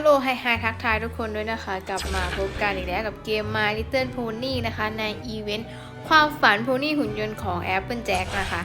ลโหลไฮไฮทักทายทุกคนด้วยนะคะ กลับมาพบกันอีกแล้วกับเกม My Little Pony นะคะ ในอีเวนต์ความฝันโพนี่หุ่นยนต์ของ Apple Jack นะคะ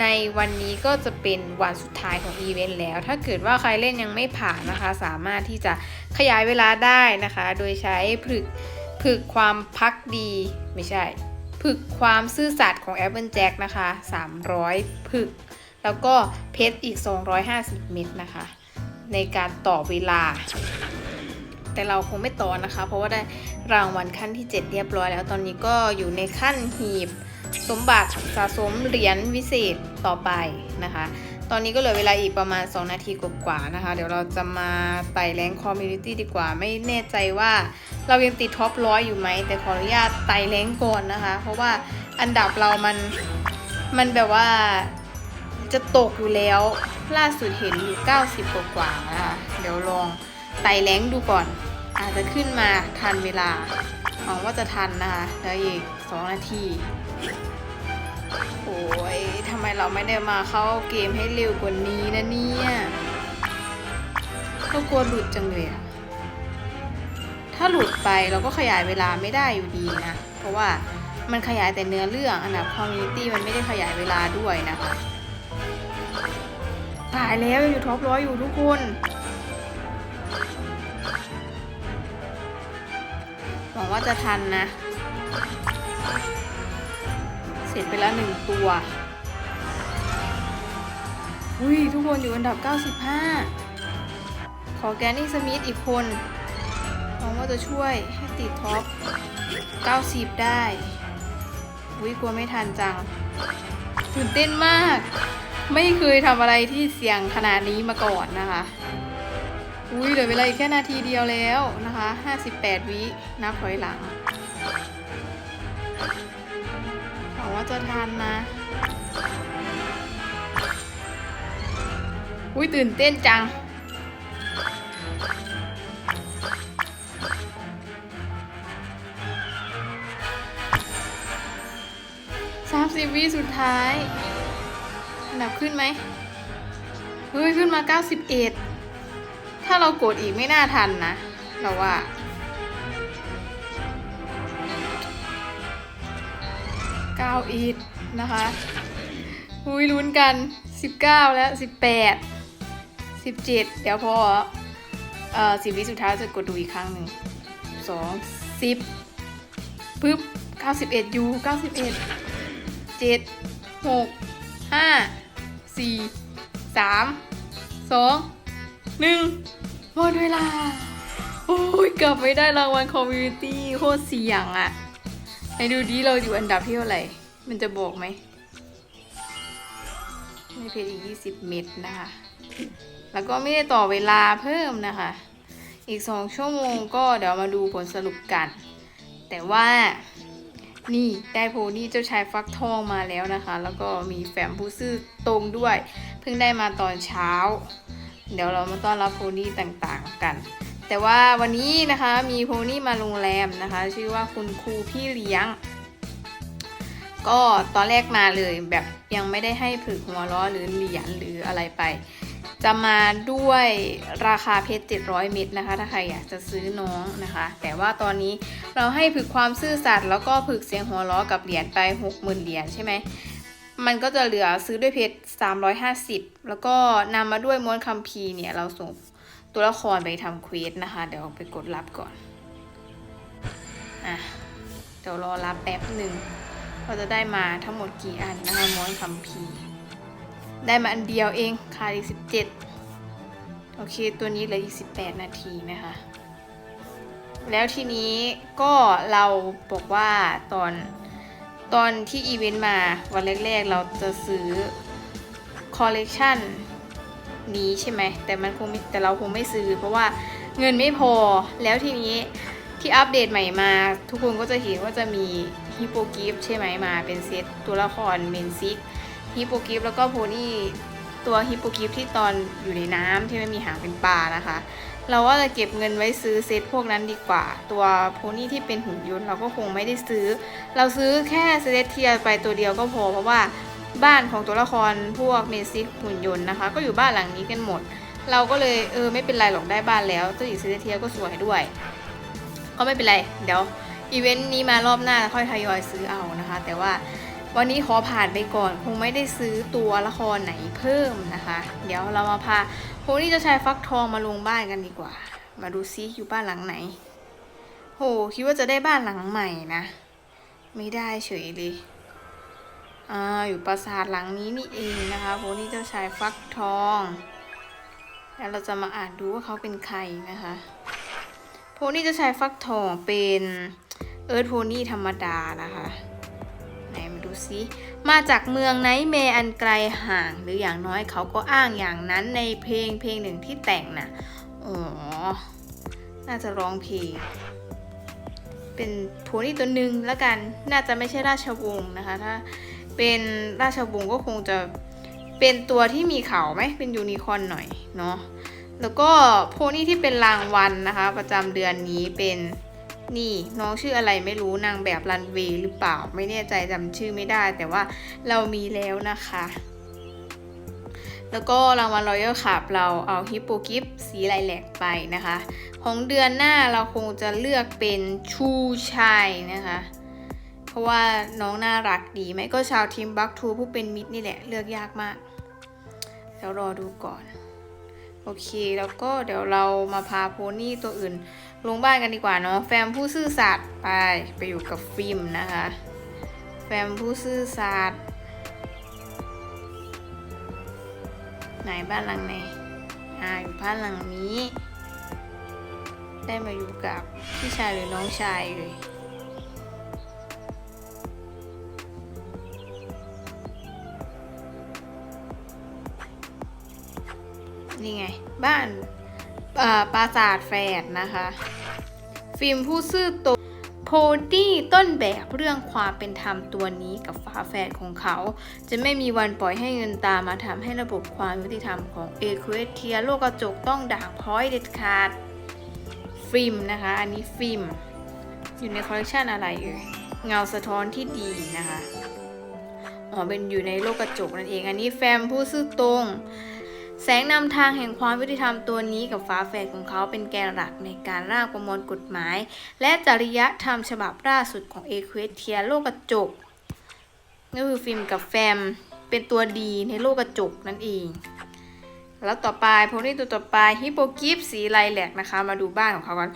ในวันนี้ก็จะเป็นวันสุดท้ายของอีเวนต์แล้ว ถ้าเกิดว่าใครเล่นยังไม่ผ่านนะคะ สามารถที่จะขยายเวลาได้นะคะ โดยใช้ผึกผึกความพักดีไม่ใช่ผึกความซื่อสัตย์ของ Apple Jack นะคะ 300ผึกแล้วก็เพชรอีก 250 เม็ดนะคะ ในการต่อเวลา แต่เราคงไม่ต่อนะคะ เพราะว่าได้รางวัลขั้นที่ 7 เรียบร้อยแล้ว ตอนนี้ก็อยู่ในขั้นหีบ สมบัติสะสมเหรียญวิเศษต่อไปนะคะ ตอนนี้ก็เหลือเวลาอีกประมาณ 2 นาทีกว่าๆนะคะ เดี๋ยวเราจะมาไต่แรงคอมมูนิตี้ดีกว่า ไม่แน่ใจว่าเรายังติดท็อปร้อยอยู่ไหม แต่ขออนุญาตไต่แรงก่อนนะคะ เพราะว่าอันดับเรามันมันแบบว่า จะตกอยู่แล้ว ล่าสุดเห็นอยู่ 90 กว่ากว่านะคะเดี๋ยวลองไต่แรงดูก่อน อาจจะขึ้นมาทันเวลาหวังว่าจะทันนะคะแล้วอีก 2 นาที โอ้ยทำไมเราไม่ได้มาเข้าเกมให้เร็วกว่านี้นะเนี่ยก็กลัวหลุดจังเลยอะถ้าหลุดไปเราก็ขยายเวลาไม่ได้อยู่ดีนะ เพราะว่ามันขยายแต่เนื้อเรื่องอันดับคอมมิตี้มันไม่ได้ขยายเวลาด้วยนะคะ ตายแล้วยังอยู่ท็อปร้อยอยู่ทุกคนหวังว่าจะทันนะ เสร็จไปแล้วหนึ่งตัวอุ้ยทุกคนอยู่อันดับ 95 ขอแกนนี่สมิธอีกคนหวังว่าจะช่วยให้ติดท็อป 90 ได้อุ้ยกลัวไม่ทันจังตื่นเต้นมาก ไม่เคยทำอะไรที่เสี่ยงขนาดนี้มาก่อนนะคะ อุ้ยเหลือเวลาอีกแค่นาทีเดียวแล้วนะคะ 58 วินับถอยหลังหวังว่าจะทันนะ อุ้ยตื่นเต้นจังสามสิบวิสุดท้าย อันดับขึ้นไหมเฮ้ยขึ้นมา 91 ถ้าเรากดอีกไม่น่าทันนะ เราว่า9อีกนะคะอุ้ยลุ้นกัน 19 แล้ว 18 17 เดี๋ยวพอเอ่อสิบวิสุดท้ายจะกดดูอีกครั้งหนึ่งสองสิบปึ๊บ91ยู91เจ็ดหกห้า สี่สามสองหนึ่งหมดเวลา โอ้ยเกลับไม่ได้รางวัลคอมมูนิตี้โคตรเสี่ยงอะไหนดูดีเราอยู่อันดับที่เท่าไหร่ มันจะบอกไหมไม่เพจอีก20เม็ดนะคะ แล้วก็ไม่ได้ต่อเวลาเพิ่มนะคะ อีก2ชั่วโมงก็เดี๋ยวมาดูผลสรุปกัน แต่ว่า นี่ได้โพนี่เจ้าชายฟักทองมาแล้วนะคะ แล้วก็มีแฟมผู้ซื่อตรงด้วย เพิ่งได้มาตอนเช้า เดี๋ยวเรามาต้อนรับโพนี่ต่างๆกัน แต่ว่าวันนี้นะคะมีโพนี่มาโรงแรมนะคะ ชื่อว่าคุณครูพี่เลี้ยง ก็ตอนแรกมาเลยแบบยังไม่ได้ให้ผึกหัวล้อหรือเหรียญหรืออะไรไป จะมาด้วยราคาเพชร 700 เม็ดนะคะ ถ้าใครอยากจะซื้อน้องนะคะ แต่ว่าตอนนี้เราให้ผึกความซื่อสัตย์แล้วก็ผึกเสียงหัวล้อกับเหรียญไป 60,000 เหรียญใช่ไหมมันก็จะเหลือซื้อด้วยเพชร 350 แล้วก็นำมาด้วยม้วนคัมภีร์เนี่ย เราส่งตัวละครไปทำเควสนะคะ เดี๋ยวไปกดรับก่อน อะ เดี๋ยวรอรับแป๊บหนึ่งว่าจะได้มาทั้งหมดกี่อันนะคะม้วนคัมภีร์ ได้มาอันเดียวเองขาดอีกสิบเจ็ดโอเค ตัวนี้เหลืออีกสิบแปดนาทีนะคะ แล้วทีนี้ก็เราบอกว่าตอนตอนที่อีเวนต์มาวันแรกๆ เราจะซื้อคอลเลกชันนี้ใช่ไหม แต่มันคงม่แต่เราคงไม่ซื้อ เพราะว่าเงินไม่พอแล้วทีนี้ที่อัปเดตใหม่มา ทุกคนก็จะเห็นว่าจะมีฮิปโปกิฟใช่ไหมมาเป็นเซตตัวละครเมนซิก ฮิปโปกิฟแล้วก็โพนี่ตัวฮิปโปกิฟที่ตอนอยู่ในน้ำที่ไม่มีหางเป็นปลานะคะ เราว่าจะเก็บเงินไว้ซื้อเซตพวกนั้นดีกว่า ตัวโพนี่ที่เป็นหุ่นยนต์เราก็คงไม่ได้ซื้อ เราซื้อแค่เซตเทียไปตัวเดียวก็พอเพราะว่าบ้านของตัวละครพวกเมซิกหุ่นยนต์นะคะ ก็อยู่บ้านหลังนี้กันหมด เราก็เลยเออไม่เป็นไรหรอกได้บ้านแล้วเจ้าหญิงเซเลสเทียก็สวยด้วย ก็ไม่เป็นไร เดี๋ยวอีเวนต์นี้มารอบหน้าค่อยทยอยซื้อเอานะคะ แต่ว่า วันนี้ขอผ่านไปก่อนคงไม่ได้ซื้อตัวละครไหนเพิ่มนะคะ เดี๋ยวเรามาพาโพนี่เจะชายฟักทองมาลงบ้านกันดีกว่า มาดูซิอยู่บ้านหลังไหน โหคิดว่าจะได้บ้านหลังใหม่นะ ไม่ได้เฉยเลยอ่าอยู่ปราสาทหลังนี้นี่เองนะคะโพนี่เจ้าชายฟักทอง แล้วเราจะมาอ่านดูว่าเขาเป็นใครนะคะโพนี่เจ้าชายฟักทองเป็นเอิร์ธโพนี่ธรรมดานะคะูซิมาจากเมืองไนเมอันไกลห่าง หรืออย่างน้อยเขาก็อ้างอย่างนั้นในเพลงเพลงหนึ่งที่แต่งน่ะอ๋อ น่าจะร้องเพลง เป็นโพนี่ตัวหนึ่งแล้วกัน น่าจะไม่ใช่ราชวงศ์นะคะ ถ้าเป็นราชวงศ์ก็คงจะเป็นตัวที่มีเขาไหม เป็นยูนิคอร์นหน่อยเนาะ แล้วก็โพนี่ที่เป็นรางวัลนะคะ ประจำเดือนนี้เป็น นี่น้องชื่ออะไรไม่รู้นางแบบรันเวย์หรือเปล่าไม่แน่ใจจำชื่อไม่ได้ แต่ว่าเรามีแล้วนะคะ แล้วก็รางวัลรอยัลขับเราเอาฮิปโปกิฟสีไลแหลกไปนะคะ ของเดือนหน้าเราคงจะเลือกเป็นชูชัยนะคะ เพราะว่าน้องน่ารักดีไหมก็ชาวทีมบัคทูผู้เป็นมิตรนี่แหละเลือกยากมากเดี๋ยวรอดูก่อน โอเคแล้วก็เดี๋ยวเรามาพาโพนี่ตัวอื่น ลงบ้านกันดีกว่าเนาะแฟมผู้ซื่อสัตย์ไปไปอยู่กับฟิล์มนะคะ แฟมผู้ซื่อสัตย์ไหนบ้านหลังไหนอ่าอยู่บ้านหลังนี้ ได้มาอยู่กับพี่ชายหรือน้องชายเลยนี่ไง บ้าน ปราสาทแฝดนะคะ ฟิล์มผู้ซื่อตรงโพดี้ต้นแบบเรื่องความเป็นธรรมตัวนี้กับฝาแฝดของเขา จะไม่มีวันปล่อยให้เงินตามาทำให้ระบบความยุติธรรมของเอเควเทียโลกกระจกต้องด่างพร้อยเด็ดขาด ฟิล์มนะคะ อันนี้ฟิล์ม อยู่ในคอลเลคชันอะไรเอ่ยเงาสะท้อนที่ดีนะคะ อ๋อเป็นอยู่ในโลกกระจกนั่นเอง อันนี้แฟมผู้ซื่อตรง แสงนำทางแห่งความยุติธรรมตัวนี้กับฟ้าแฝดของเขาเป็นแกนหลักในการร่างประมวลกฎหมาย และจริยธรรมฉบับล่าสุดของเอเควเทียโลกกระจกก็คือฟิล์มกับแฟมเป็นตัวดีในโลกกระจกนั่นเอง แล้วต่อไปโพนี่ตัวต่อไปฮิปโปกิฟสีไลแลกนะคะ มาดูบ้านของเขากัน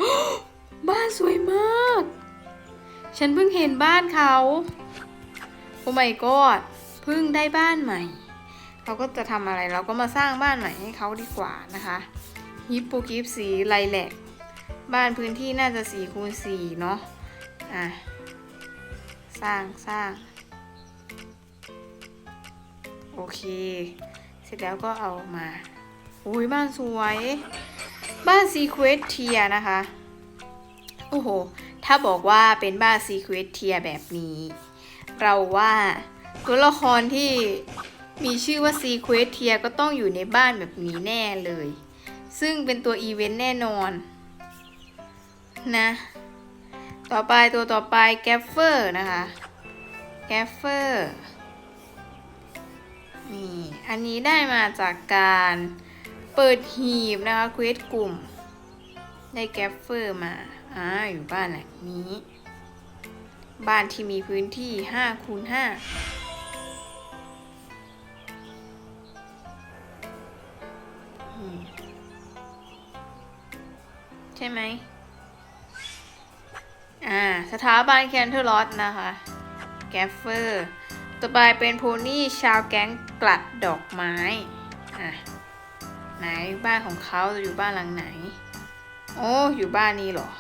บ้านสวยมาก ฉันเพิ่งเห็นบ้านเขาโอ้ my god เพิ่งได้บ้านใหม่ เราก็จะทำอะไรเราก็มาสร้างบ้านใหม่ให้เขาดีกว่านะคะฮิปโปกิฟสีไลแลกบ้านพื้นที่น่าจะ4คูณ4เนาะอะสร้างสร้างโอเค เสร็จแล้วก็เอามาโอ้ยบ้านสวย บ้านซีเควสเทียนะคะ โอ้โห ถ้าบอกว่าเป็นบ้านซีเควสเทียแบบนี้ เราว่าตัวละครที่ มีชื่อว่าซีเควสเทียก็ต้องอยู่ในบ้านแบบนี้แน่เลย ซึ่งเป็นตัวอีเวนต์แน่นอน นะ ต่อไปตัวต่อไปแกฟเฟอร์นะคะแกฟเฟอร์นี่อันนี้ได้มาจากการเปิดหีบนะคะเควสกลุ่ม ได้แกฟเฟอร์มาอ่าอยู่บ้านหลังนี้ บ้านที่มีพื้นที่5คูณ5 ไหมอ่าสถาบันแคนเทอร์ลอตนะคะแกฟเฟอร์ต่อไปเป็นโพนี่ชาวแก๊งกลัดดอกไม้อะไหนบ้านของเขาจะอยู่บ้านหลังไหน โอ้ อยู่บ้านนี้เหรอ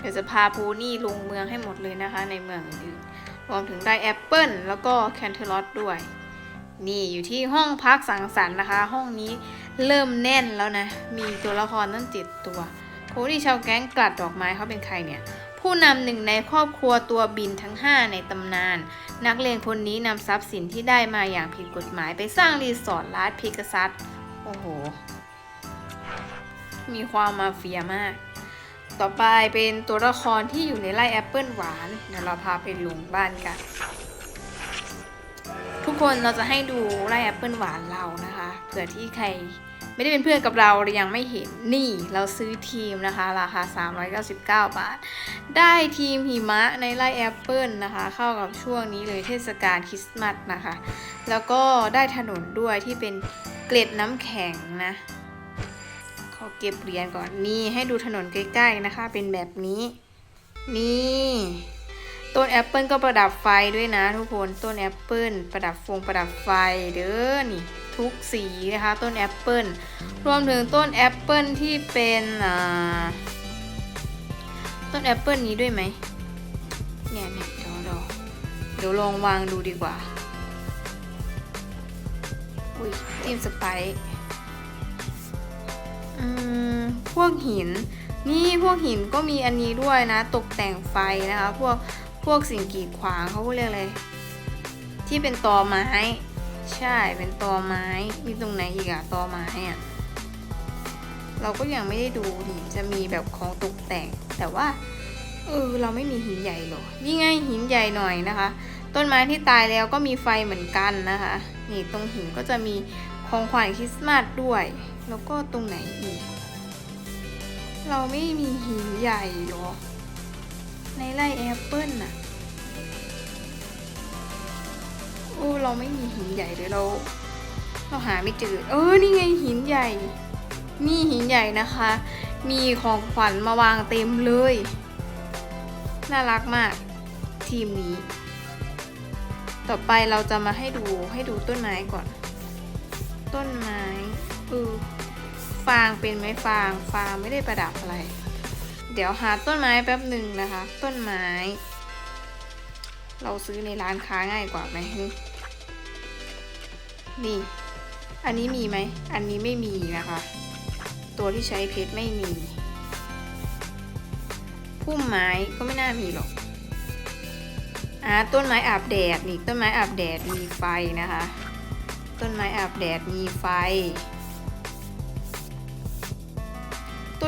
เดี๋ยวจะพาพูนี่ลงเมืองให้หมดเลยนะคะในเมืองอื่นรวมถึงได้แอปเปิลแล้วก็แคนเทอร์ลอตด้วย นี่อยู่ที่ห้องพักสังสรรค์นะคะ ห้องนี้เริ่มแน่นแล้วนะ มีตัวละครตั้งเจ็ดตัวโพนี่ชาวแก๊งกลัดดอกไม้เขาเป็นใครเนี่ย ผู้นำหนึ่งในครอบครัวตัวบินทั้ง 5 ในตำนาน นักเลงคนนี้นำทรัพย์สินที่ได้มาอย่างผิดกฎหมายไปสร้างรีสอร์ทลาดพิกซัสโอ้โห มีความมาเฟียมาก ต่อไปเป็นตัวละครที่อยู่ในไร่แอปเปิลหวานเดี๋ยวเราพาไปลงบ้านกัน ทุกคนเราจะให้ดูไร่แอปเปิลหวานเรานะคะเผื่อที่ใครไม่ได้เป็นเพื่อนกับเราหรือยังไม่เห็นนี่เราซื้อทีมนะคะ ราคา 399 บาท ได้ทีมหิมะในไร่แอปเปิลนะคะ เข้ากับช่วงนี้เลยเทศกาลคริสต์มาสนะคะ แล้วก็ได้ถนนด้วยที่เป็นเกล็ดน้ำแข็งนะขอเก็บเหรียญก่อนนี่ให้ดูถนนใกล้ๆนะคะ เป็นแบบนี้นี่ ต้นแอปเปิลก็ประดับไฟด้วยนะทุกคนต้นแอปเปิลประดับฟงประดับไฟเด้อนี่ทุกสีนะคะต้นแอปเปิลรวมถึงต้นแอปเปิลที่เป็นต้นแอปเปิลนี้ด้วยไหมเนี่ยเนี่ยเดี๋ยวเดี๋ยวเดี๋ยวลองวางดูดีกว่าอุ้ยจิ้มสไปซ์อืมพวกหินนี่พวกหินก็มีอันนี้ด้วยนะ ตกแต่งไฟนะคะ พวก พวกสิ่งกีดขวางเขาเรียกอะไรที่เป็นตอไม้ ใช่เป็นตอไม้มีตรงไหนอีกอะตอไม้อะเราก็ยังไม่ได้ดูดิจะมีแบบของตกแต่ง แต่ว่าเออเราไม่มีหินใหญ่หรอนี่ไงหินใหญ่หน่อยนะคะ ต้นไม้ที่ตายแล้วก็มีไฟเหมือนกันนะคะ นี่ตรงหินก็จะมีของขวัญคริสต์มาสด้วย แล้วก็ตรงไหนอีก เราไม่มีหินใหญ่หรอ ในไร่แอปเปิลน่ะ โอ้เราไม่มีหินใหญ่เลยเรา เราหาไม่เจอ เออ นี่ไงหินใหญ่ นี่หินใหญ่นะคะ มีของขวัญมาวางเต็มเลย น่ารักมาก ทีมนี้ ต่อไปเราจะมาให้ดูให้ดูต้นไม้ก่อน ต้นไม้เออฟางเป็นไหมฟาง ฟางไม่ได้ประดับอะไร เดี๋ยวหาต้นไม้แป๊บหนึ่งนะคะ ต้นไม้ เราซื้อในร้านค้าง่ายกว่าไหมนี่ อันนี้มีไหม อันนี้ไม่มีนะคะ ตัวที่ใช้เพชรไม่มีพุ่มไม้ก็ไม่น่ามีหรอกอ่าต้นไม้อาบแดดนี่ต้นไม้อาบแดดมีไฟนะคะ ต้นไม้อาบแดดมีไฟ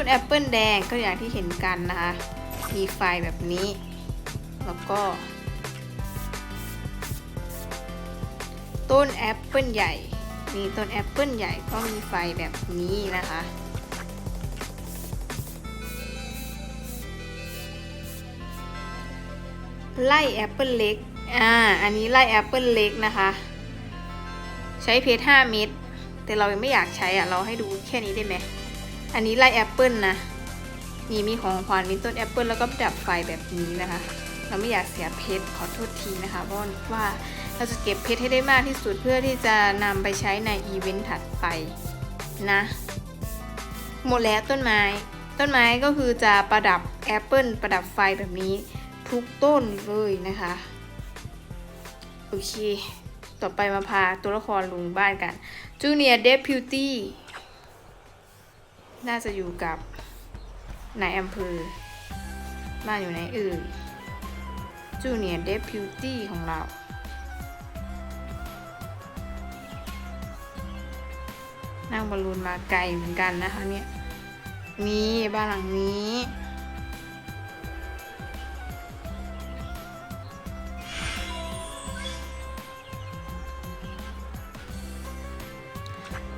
นแอปเปิลแดงก็อย่างที่เห็นกันนะคะ มีไฟแบบนี้ แล้วก็ ต้นแอปเปิลใหญ่มีต้นแอปเปิลใหญ่ก็มีไฟแบบนี้นะคะไล่แอปเปิลเล็ก อ่า อันนี้ไล่แอปเปิลเล็กนะคะ ใช้เพชร5เม็ด แต่เรายังไม่อยากใช้อะ เราให้ดูแค่นี้ได้ไหม อันนี้ไล่แอปเปิลนะนี่มีของขวัญมีต้นแอปเปิลแล้วก็ดับไฟแบบนี้นะคะ เราไม่อยากเสียเพชรขอโทษทีนะคะเพราะว่าเราจะเก็บเพชรให้ได้มากที่สุดเพื่อที่จะนำไปใช้ในอีเวนต์ถัดไปนะหมดแล้วต้นไม้ ต้นไม้ก็คือจะประดับแอปเปิลประดับไฟแบบนี้ทุกต้นเลยนะคะโอเค ต่อไปมาพาตัวละครลุงบ้านกันจูเนียร์เดฟพิวตี้ น่าจะอยู่กับนายอำเภอบ้าอยู่ไหนเอ่ยจูเนียร์เดฟพิวตี้ของเรา นั่งบอลลูนมาไกลเหมือนกันนะคะเนี่ย นี่บ้านหลังนี้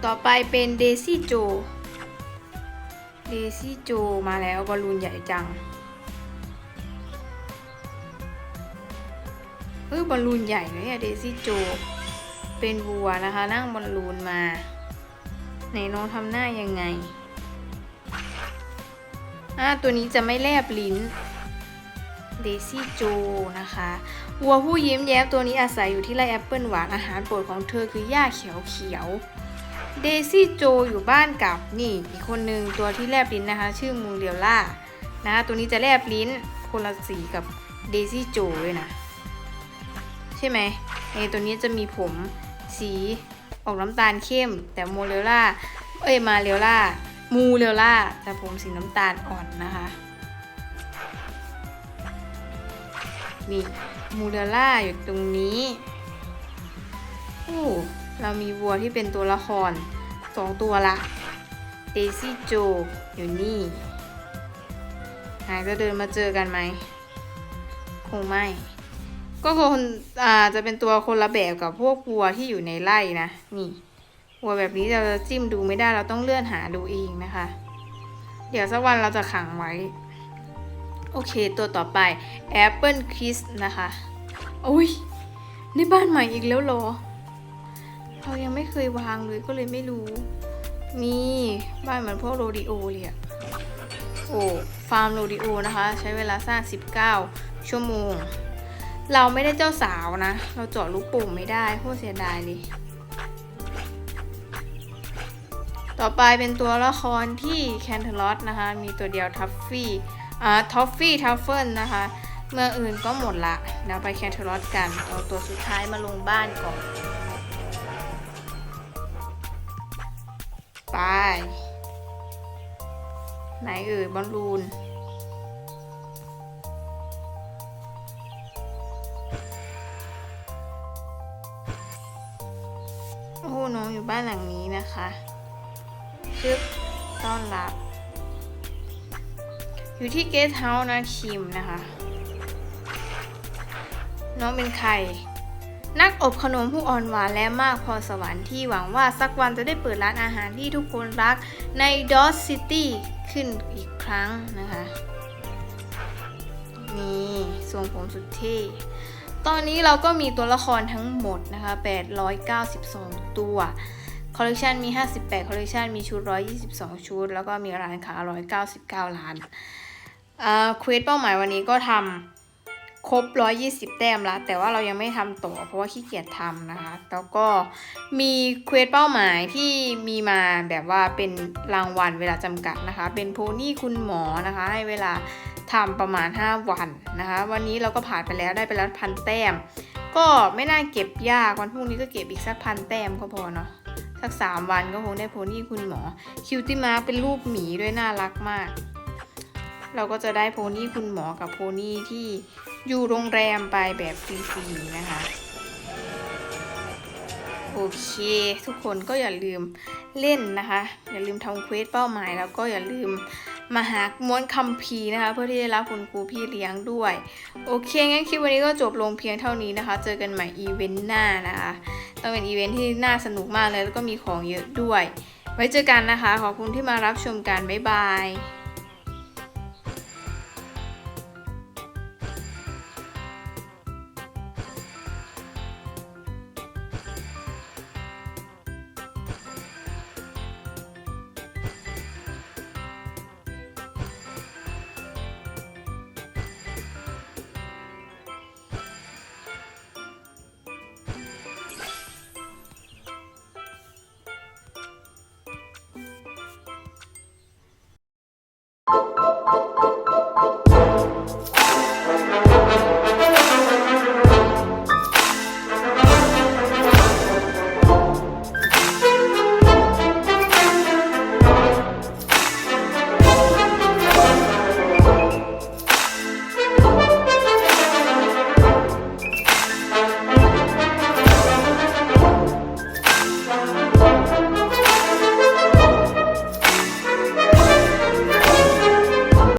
ต่อไปเป็นเดซี่โจ เดซี่โจมาแล้วบอลลูนใหญ่จังเออบอลลูนใหญ่เลยอะเดซี่โจเป็นวัวนะคะ นั่งบอลลูนมาไหนน้องทำหน้ายังไงอ่าตัวนี้จะไม่แลบลิ้นเดซี่โจนะคะวัวผู้ยิ้มแย้มตัวนี้อาศัยอยู่ที่ไร่แอปเปิลหวานอาหารโปรดของเธอคือหญ้าเขียวเขียว เดซี่โจอยู่บ้านกับนี่อีกคนนึงตัวที่แลบลิ้นนะคะ ชื่อมูเรียล่านะคะตัวนี้จะแลบลิ้นคนละสีกับเดซี่โจเลยนะ ใช่ไหมไอตัวนี้จะมีผมสีออกน้ำตาลเข้ม แต่โมเรลล่าเอ้ยมาเรลล่ามูเรลล่าจะผมสีน้ำตาลอ่อนนะคะนี่มูเรล่าอยู่ตรงนี้โอ้ เรามีวัวที่เป็นตัวละครสองตัวละเดซี่โจอยู่นี่หายจะเดินมาเจอกันไหม คงไม่ ก็คนอ่าจะเป็นตัวคนละแบบกับพวกวัวที่อยู่ในไร่นะ นี่วัวแบบนี้เราจะจิ้มดูไม่ได้เราต้องเลื่อนหาดูเองนะคะ เดี๋ยวสักวันเราจะขังไว้ โอเคตัวต่อไป Apple Kiss นะคะอุ้ยนี่บ้านใหม่อีกแล้วเหรอ เรายังไม่เคยวางเลยก็เลยไม่รู้ นี่บ้านเหมือนพวกโรดิโอเลยอะโอ้ฟาร์มโรดิโอนะคะ ใช้เวลาสร้าง 19 ชั่วโมง เราไม่ได้เจ้าสาวนะ เราเจาะลูกโปุ่มไม่ได้โคตรเสียดายเลย ต่อไปเป็นตัวละครที่แคนเทลอสนะคะ มีตัวเดียวทัฟฟี่อ่าท็อฟฟี่ทัฟเฟิลนะคะ เมื่ออื่นก็หมดละเดี๋ยวไปแคนเทลอสกันเอาตัวสุดท้ายมาลงบ้านก่อน ไป ไหนเอ่ยบอลลูน โอ้โหน้องอยู่บ้านหลังนี้นะคะชึบต้อนรับ อยู่ที่เกสเฮาส์นะคิมนะคะ น้องเป็นใคร นักอบขนมผู้อ่อนหวานและมากพอสวรรค์ที่หวังว่าสักวันจะได้เปิดร้านอาหารที่ทุกคนรักในดอสซิตี้ขึ้นอีกครั้งนะคะ นี่ทรงผมสุดเท่ตอนนี้เราก็มีตัวละครทั้งหมดนะคะ 892 ตัว คอลเลกชันมี 58 คอลเลกชันมีชุด 122 ชุด แล้วก็มีร้านค้า 199ล้านเอ่อเควสเป้าหมายวันนี้ก็ทำ ครบ 120 แต้มแล้ว แต่ว่าเรายังไม่ทำต่อเพราะว่าขี้เกียจทำนะคะ แล้วก็มีเควสเป้าหมายที่มีมาแบบว่าเป็นรางวัลเวลาจำกัดนะคะ เป็นโพนี่คุณหมอนะคะ ให้เวลาทำประมาณ 5 วันนะคะ วันนี้เราก็ผ่านไปแล้วได้ไปแล้วพันแต้ม ก็ไม่น่าเก็บยากวันพรุ่งนี้ก็เก็บอีกสักพันแต้มก็พอเนาะสักสามวันก็คงได้โพนี่คุณหมอคิวติมาเป็นรูปหมีด้วยน่ารักมาก เราก็จะได้โพนี่คุณหมอกับโพนี่ที่ อยู่โรงแรมไปแบบฟรีๆนะคะ โอเค ทุกคนก็อย่าลืมเล่นนะคะ อย่าลืมทำเควสเป้าหมาย แล้วก็อย่าลืมมาหาม้วนคัมภีร์นะคะ เพื่อที่จะรับคุณครูพี่เลี้ยงด้วย โอเค งั้นคลิปวันนี้ก็จบลงเพียงเท่านี้นะคะ เจอกันใหม่อีเวนต์หน้านะคะต้องเป็นอีเวนท์ที่น่าสนุกมากเลยแล้วก็มีของเยอะด้วย ไว้เจอกันนะคะ ขอบคุณที่มารับชมกัน บ๊ายบาย